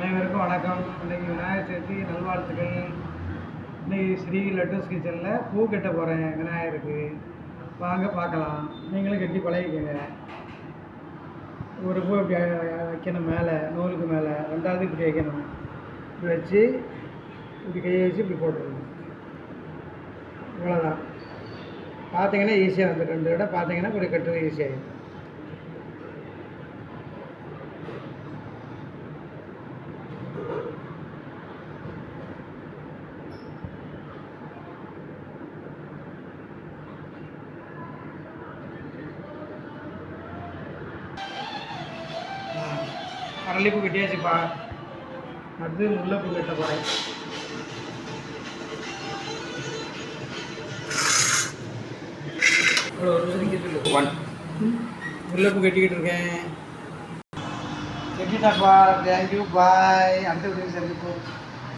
அனைவருக்கும் வணக்கம். இன்னைக்கு விநாயகர் சதுர்த்தி நல்வாழ்த்துக்கள். இன்னைக்கு ஸ்ரீ லட்டூஸ் கிச்சனில் பூ கட்ட போகிறேன் விநாயகருக்கு. வாங்க பார்க்கலாம். நீங்களும் கட்டி பழகிக்கங்க. ஒரு பூ இப்படி வைக்கணும் மேலே நூலுக்கு மேலே. ரெண்டாவது இப்படி வைக்கணும். இப்படி வச்சு இப்படி கையை வச்சு இப்படி போட்டுருணும் இவ்வளோதான் பார்த்தீங்கன்னா ஈஸியாக வந்துடும். ரெண்டு விட பார்த்தீங்கன்னா இப்படி கட்டுறது ஈஸியாகிடும் அரளிப்பூ கட்டியாச்சுப்பா. அடுத்து முல்லைப்பூ கட்ட போகிறேன் ஒன் முல்லைப்பூ கட்டிக்கிட்டு இருக்கேன். கட்டிட்டாப்பா. தேங்க்யூ பாய் அடுத்த வீடியோ சந்திப்போம்.